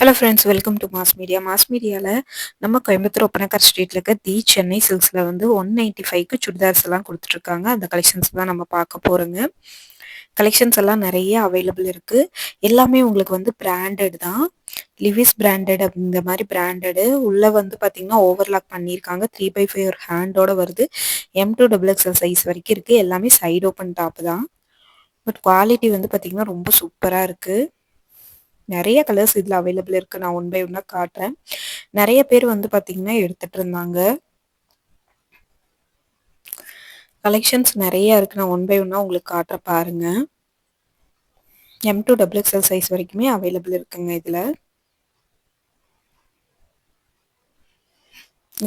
Hello friends welcome to mass media mass மீடியாவில் நம்ம கோயம்புத்தூர் ஒப்பனக்கார் ஸ்ட்ரீட்டில் இருக்க தி சென்னை சில்க்ஸில் வந்து ஒன் நைன்ட்டி ஃபைவ்க்கு சுடிதார்ஸ் எல்லாம் கொடுத்துட்ருக்காங்க. அந்த கலெக்ஷன்ஸ் தான் நம்ம பார்க்க போகிறோங்க கலெக்ஷன்ஸ் எல்லாம் நிறைய அவைலபிள் இருக்குது எல்லாமே உங்களுக்கு வந்து பிராண்டட் தான். லிவிஸ் பிராண்டட் அப்படிங்கிற மாதிரி பிராண்டடு உள்ளே வந்து பார்த்தீங்கன்னா ஓவர்லாக் பண்ணியிருக்காங்க. த்ரீ பை ஃபைவ் ஒரு ஹேண்டோட வருது. M to double XL size வரைக்கும் இருக்குது எல்லாமே சைடு ஓப்பன் டாப் தான். பட் குவாலிட்டி வந்து பார்த்தீங்கன்னா ரொம்ப சூப்பராக இருக்குது நிறைய கலர்ஸ் இதில் அவைலபிள் இருக்குது நான் ஒன் பை ஒன்னாக காட்டுறேன். நிறைய பேர் வந்து பார்த்தீங்கன்னா எடுத்துகிட்டு இருந்தாங்க. கலெக்ஷன்ஸ் நிறைய இருக்குது நான் ஒன் பை ஒன்னாக உங்களுக்கு காட்டுற பாருங்க. M to double XL size வரைக்குமே அவைலபிள் இருக்குங்க இதில்.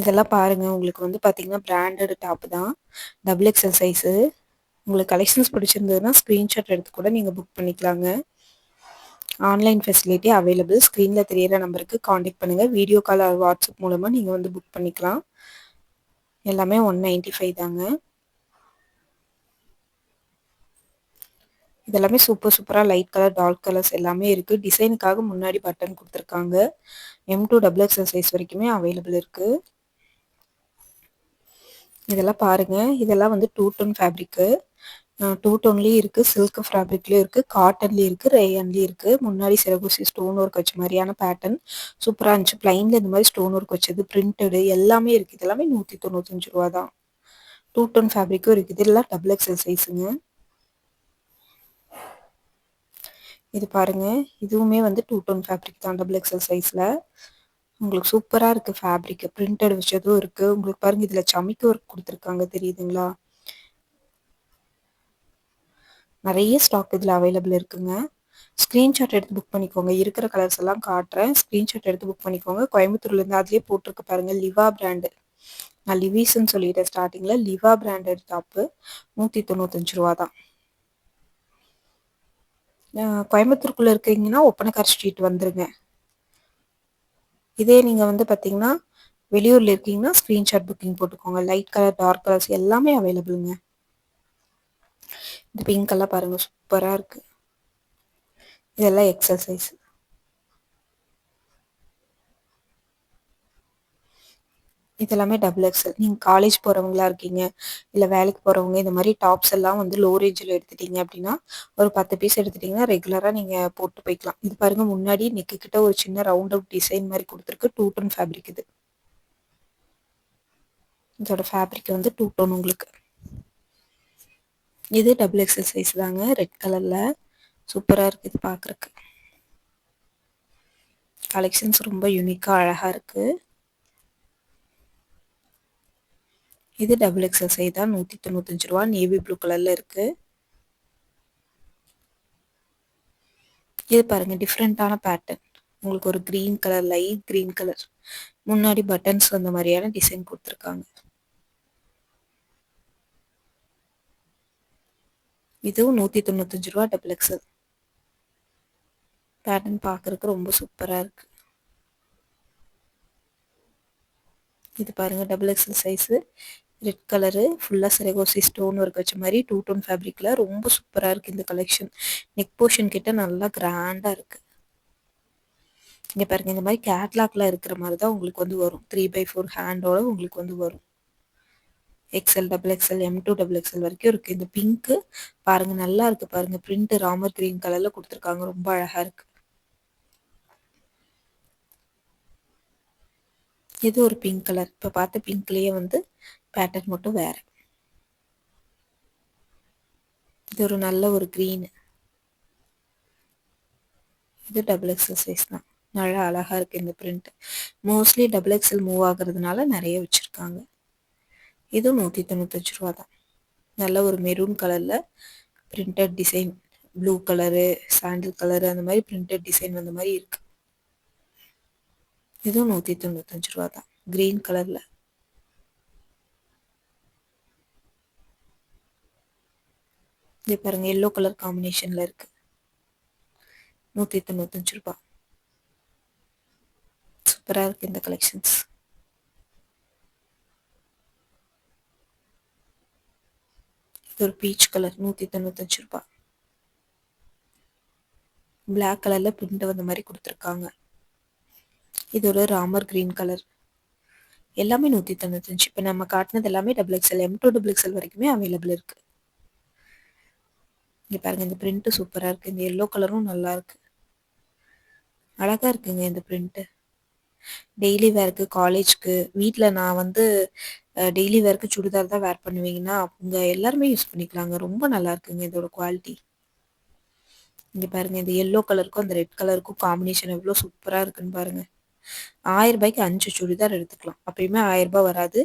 இதெல்லாம் பாருங்கள் உங்களுக்கு வந்து பார்த்தீங்கன்னா பிராண்டட் டாப் தான். டபுள் எக்ஸ்எல் சைஸு உங்களுக்கு கலெக்ஷன்ஸ் பிடிச்சிருந்ததுன்னா ஸ்க்ரீன்ஷாட் எடுத்து கூட நீங்கள் புக் பண்ணிக்கலாங்க. ஆன்லைன் ஃபெசிலிட்டி அவைலபிள் ஸ்க்ரீனில் தெரியிற நம்பருக்கு காண்டாக்ட் பண்ணுங்கள் வீடியோ கால் வாட்ஸ்அப் மூலமாக நீங்கள் வந்து புக் பண்ணிக்கலாம். எல்லாமே ஒன் நைன்ட்டி ஃபைவ் தாங்க. இதெல்லாமே சூப்பர் சூப்பராக லைட் கலர் டார்க் கலர்ஸ் எல்லாமே இருக்குது டிசைனுக்காக முன்னாடி பட்டன் கொடுத்துருக்காங்க. M to double XL size வரைக்குமே அவைலபிள் இருக்குது இதெல்லாம் பாருங்கள் இதெல்லாம் வந்து டூ டோன் ஃபேப்ரிக்கு டூ டோன்லேயும் இருக்குது சில்க் ஃபேப்ரிக்லேயும் இருக்குது காட்டன்லேயும் இருக்குது ரேயன்லேயும் இருக்குது முன்னாடி சிறகுசி ஸ்டோன் ஒர்க் வச்ச மாதிரியான பேட்டர்ன் சூப்பராக இருந்துச்சு. ப்ளைனில் இந்த மாதிரி ஸ்டோன் ஒர்க் வச்சது பிரிண்டடு எல்லாமே இருக்குது இது எல்லாமே நூற்றி தொண்ணூத்தஞ்சு ரூபா தான். டூ டோன் ஃபேப்ரிக்கும் இருக்குது. இதெல்லாம் டபுள் எக்ஸல் சைஸுங்க இது பாருங்கள் இதுவுமே வந்து டூ டோன் ஃபேப்ரிக் தான் டபுள் எக்ஸல் சைஸில் உங்களுக்கு சூப்பராக இருக்குது ஃபேப்ரிக்கு பிரிண்டட் வச்சதும் இருக்குது உங்களுக்கு பாருங்கள் இதில் சமைக்க ஒர்க் கொடுத்துருக்காங்க. தெரியுதுங்களா? நிறைய ஸ்டாக் இதில் அவைலபிள் இருக்குங்க. ஸ்க்ரீன்ஷாட் எடுத்து புக் பண்ணிக்கோங்க. இருக்கிற கலர்ஸ் எல்லாம் காட்டுறேன். ஸ்க்ரீன்ஷாட் எடுத்து புக் பண்ணிக்கோங்க. கோயம்புத்தூர்லேருந்து அதுலேயே போட்டிருக்கு பாருங்கள் லிவா பிராண்டு நான் லிவிஸ்ன்னு சொல்லிட்டேன் ஸ்டார்டிங்கில் லிவா பிராண்டட் டாப்பு நூற்றி தொண்ணூத்தஞ்சு ரூபா தான். கோயம்புத்தூருக்குள்ளே இருக்கீங்கன்னா ஒப்பனக்கார் ஸ்ட்ரீட் வந்துருங்க. இதே நீங்கள் வந்து பார்த்தீங்கன்னா வெளியூரில் இருக்கீங்கன்னா ஸ்க்ரீன்ஷாட் புக்கிங் போட்டுக்கோங்க. லைட் கலர் டார்க் கலர்ஸ் எல்லாமே அவைலபிளுங்க இந்த பிங்க் எல்லாம் பாருங்க சூப்பராக இருக்கு. இதெல்லாம் எக்ஸசைஸ் இதெல்லாமே டபுள் எக்ஸல் நீங்கள் காலேஜ் போகிறவங்களா இருக்கீங்க இல்லை வேலைக்கு போகிறவங்க இந்த மாதிரி டாப்ஸ் எல்லாம் வந்து லோ ரேஞ்சில் எடுத்துட்டீங்க அப்படின்னா ஒரு பத்து பீஸ் எடுத்துட்டிங்கன்னா ரெகுலராக நீங்கள் போட்டு போய்க்கலாம். இது பாருங்கள் முன்னாடி நெக்கு கிட்ட ஒரு சின்ன ரவுண்ட் அவுட் டிசைன் மாதிரி கொடுத்துருக்கு டூ டோன் ஃபேப்ரிக் இது. இதோட ஃபேப்ரிக் வந்து டூ டோன் உங்களுக்கு. இது டபுள் எக்ஸல் சைஸ் தாங்க. ரெட் கலரில் சூப்பராக இருக்குது பார்க்குறக்கு கலெக்ஷன்ஸ் ரொம்ப யூனிக்காக அழகாக இருக்குது இது டபுள் எக்ஸல் சைஸ் தான். நூற்றி தொண்ணூத்தஞ்சு ரூபா. நேவி ப்ளூ கலரில் இருக்குது இது பாருங்கள் டிஃப்ரெண்ட்டான பேட்டர்ன் உங்களுக்கு ஒரு green colour light green colour முன்னாடி பட்டன்ஸ் அந்த மாதிரியான டிசைன் கொடுத்துருக்காங்க. இதுவும் நூற்றி தொண்ணூத்தஞ்சு ரூபா டபுள் எக்ஸல் பேட்டர்ன் பார்க்குறக்கு ரொம்ப சூப்பராக இருக்குது இது பாருங்கள் double XL size red colour ஃபுல்லாக செரகோசி ஸ்டோன் ஒர்க் வச்ச மாதிரி டூ டோன் ஃபேப்ரிக்கில் ரொம்ப சூப்பராக இருக்குது இந்த கலெக்ஷன் நெக் போர்ஷன் கிட்ட நல்லா கிராண்டாக இருக்குது இங்கே பாருங்கள் இந்த மாதிரி கேட்லாக்லாம் இருக்கிற மாதிரி தான் உங்களுக்கு வந்து வரும். த்ரீ பை ஃபோர் ஹேண்டோட உங்களுக்கு வந்து வரும். XL double XL M to double XL வரைக்கும் இருக்குது இந்த பிங்க்கு பாருங்கள் நல்லா இருக்குது பாருங்கள் பிரிண்ட் ராமர் கிரீன் கலரில் கொடுத்துருக்காங்க. ரொம்ப அழகாக இருக்குது இது ஒரு பிங்க் கலர் இப்போ பார்த்த பிங்க்லேயே வந்து பேட்டர்ன் மட்டும் வேறு. இது ஒரு நல்ல ஒரு க்ரீனு இது டபுள் எக்ஸல் சைஸ் தான். நல்லா அழகாக இருக்குது இந்த print mostly double XL move ஆகுறதுனால நிறைய வச்சுருக்காங்க. இதுவும் நூற்றி தொண்ணூத்தஞ்சு ரூபா தான். நல்ல ஒரு மெரூன் கலரில் printed design blue colour sandal colour அந்த மாதிரி பிரிண்டட் டிசைன் வந்த மாதிரி இருக்கு. இதுவும் நூற்றி தொண்ணூத்தஞ்சு ரூபா தான். க்ரீன் கலரில் இது பாருங்கள் எல்லோ கலர் காம்பினேஷனில் இருக்குது நூற்றி தொண்ணூத்தஞ்சு ரூபா. சூப்பராக இருக்குது இந்த கலெக்ஷன்ஸ் ஒரு பீச் கலர் நூற்றி தொண்ணூத்தஞ்சு ரூபா பிளாக் கலரில் பிரிண்ட் வந்த மாதிரி கொடுத்துருக்காங்க. இது ஒரு ராமர் கிரீன் கலர் எல்லாமே நூற்றி தொண்ணூத்தஞ்சு. இப்போ நம்ம காட்டினது எல்லாமே double XL M to double XL வரைக்குமே அவைலபிள் இருக்குது இங்கே பாருங்கள் இந்த பிரிண்ட்டு சூப்பராக இருக்குது இந்த எல்லோ கலரும் நல்லா இருக்குது அழகாக இருக்குங்க இந்த பிரிண்ட்டு டெய்லி வேர்க்கு காலேஜ்க்கு வீட்டில் நான் வந்து டெய்லி வேர்க்கு சுடிதார் தான் வேர் பண்ணுவீங்கன்னா அவங்க எல்லாருமே யூஸ் பண்ணிக்கலாங்க. ரொம்ப நல்லா இருக்குங்க இதோட குவாலிட்டி இங்கே பாருங்கள் இந்த எல்லோ கலருக்கும் அந்த ரெட் கலருக்கும் காம்பினேஷன் எவ்வளோ சூப்பராக இருக்குன்னு பாருங்கள் ஆயிரம் ரூபாய்க்கு அஞ்சு சுடிதார் எடுத்துக்கலாம். அப்பயுமே ஆயிரம் ரூபாய் வராது.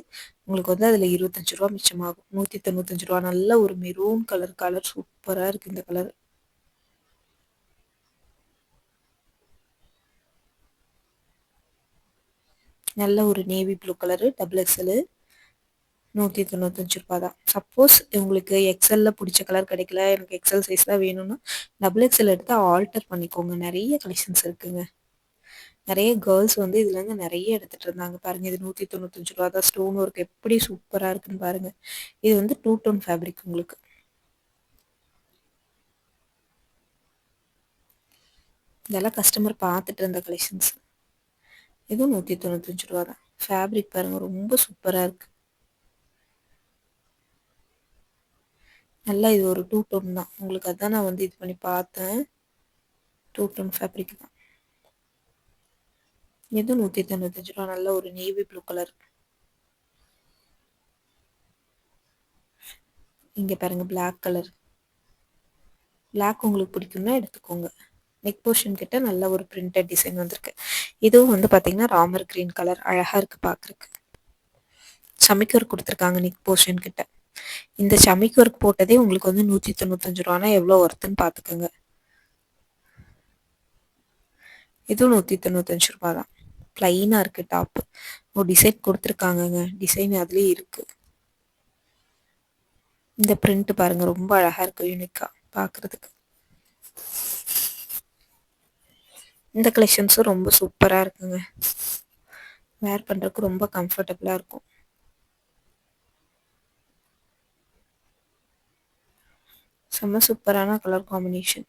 உங்களுக்கு வந்து அதில் இருபத்தஞ்சு ரூபா மிச்சமாகும். நூற்றி தொண்ணூத்தஞ்சு ரூபா. நல்ல ஒரு மெரூன் கலர் கலர் சூப்பராக இருக்குது இந்த கலர் நல்ல ஒரு navy blue colour double XL நூற்றி தொண்ணூத்தஞ்சு ரூபா தான். சப்போஸ் உங்களுக்கு எக்ஸலில் பிடிச்ச கலர் கிடைக்கல எனக்கு எக்ஸல் சைஸ் தான் வேணும்னா டபுள் எக்ஸல் எடுத்து ஆல்டர் பண்ணிக்கோங்க. நிறைய கலெக்ஷன்ஸ் இருக்குங்க. நிறைய கேர்ள்ஸ் வந்து இதுலேருந்து நிறைய எடுத்துகிட்டு இருந்தாங்க. பாருங்கள் இது நூற்றி தொண்ணூத்தஞ்சு ரூபா தான். ஸ்டோன் ஒர்க் எப்படி சூப்பராக இருக்குன்னு பாருங்கள் இது வந்து டூ டோன் ஃபேப்ரிக் உங்களுக்கு. இதெல்லாம் கஸ்டமர் பார்த்துட்டு இருந்த கலெக்ஷன்ஸ் இதுவும் நூற்றி தொண்ணூத்தஞ்சு ரூபா தான். ஃபேப்ரிக் பாருங்கள் ரொம்ப சூப்பராக இருக்குது நல்லா இது ஒரு டூ டோன் தான். உங்களுக்கு அதான் நான் வந்து இது பண்ணி பார்த்தேன். டூ டோன் ஃபேப்ரிக் தான். எதுவும் நூற்றி தொண்ணூத்தஞ்சு ரூபா. நல்ல ஒரு நேவி ப்ளூ கலர் இங்கே பாருங்க பிளாக் கலர் பிளாக் உங்களுக்கு பிடிக்கும்னா எடுத்துக்கோங்க. நெக் போர்ஷன் கிட்ட நல்ல ஒரு பிரிண்டட் டிசைன் வந்திருக்கு. இதுவும் வந்து பார்த்தீங்கன்னா ராமர் கிரீன் கலர் அழகாக இருக்குது பார்க்குறக்கு சமைக்கர் கொடுத்துருக்காங்க நெக் போர்ஷன் கிட்ட. இந்த சமிக்கு ஒர்க் போட்டதே உங்களுக்கு வந்து நூற்றி தொண்ணூத்தஞ்சு ரூபானா எவ்வளோ ஒர்த்துன்னு பார்த்துக்கோங்க இதுவும் நூற்றி தொண்ணூத்தஞ்சு ரூபா தான். ப்ளைனாக இருக்குது டாப்பு ஒரு டிசைன் கொடுத்துருக்காங்கங்க. டிசைன் அதுலேயே இருக்குது இந்த பிரிண்ட் பாருங்கள் ரொம்ப அழகாக இருக்குது யூனிக்காக பார்க்குறதுக்கு இந்த கலெக்ஷன்ஸும் ரொம்ப சூப்பராக இருக்குங்க. வேர் பண்ணுறதுக்கு ரொம்ப கம்ஃபர்டபுளாக இருக்கும். செம்ம சூப்பரான கலர் காம்பினேஷன்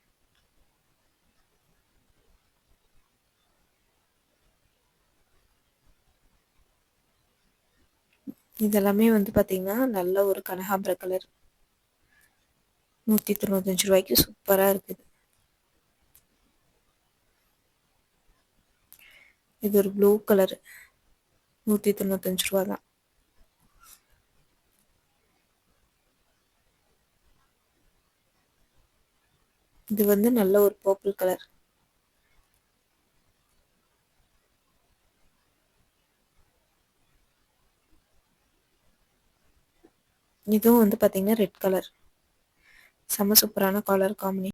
இதெல்லாமே வந்து பார்த்தீங்கன்னா நல்ல ஒரு கனகாம்பர கலர் நூற்றி தொண்ணூத்தஞ்சு ரூபாய்க்கு சூப்பராக இருக்குது. இது ஒரு ப்ளூ கலர் நூற்றி தொண்ணூத்தஞ்சு ரூபா தான் இது வந்து நல்ல ஒரு பர்பிள் கலர் இதுவும் வந்து பார்த்தீங்கன்னா ரெட் கலர் செம்ம சூப்பரான கலர் காம்பினேஷன்